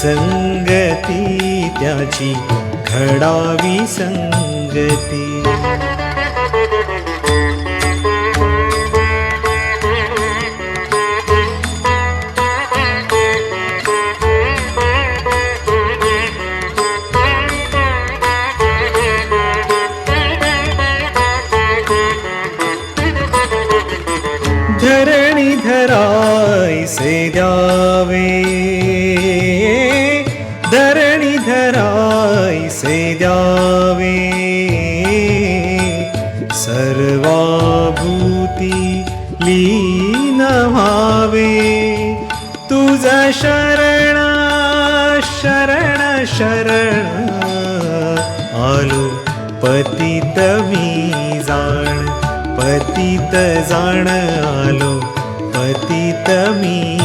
संगती त्याची घडावी संगती धरणी धरायसे द्यावे जावे सर्वाभूती लीन व्हावे। तुझ शरण शरण शरण आलो पतित मी जाण पतित जाण आलो पतित मी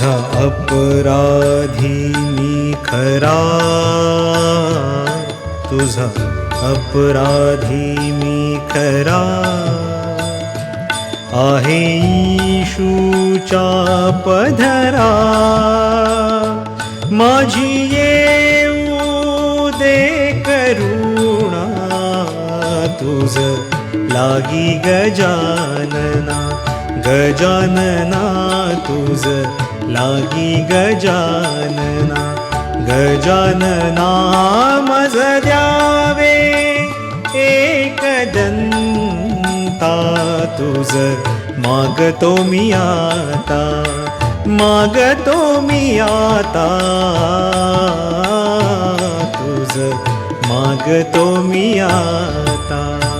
तुझा अपराधी मी खरा. तुझा अपराधी मी खरा. आहे ईशूच्या पधरा. माझी येऊ दे करुणा. तुझ लागी गजानना गजानना तुझ लागी गजानना गजानना मज द्यावे एकदंता तुझ मागतो मी आता मागतो मी आता तुझ मागतो मी आता.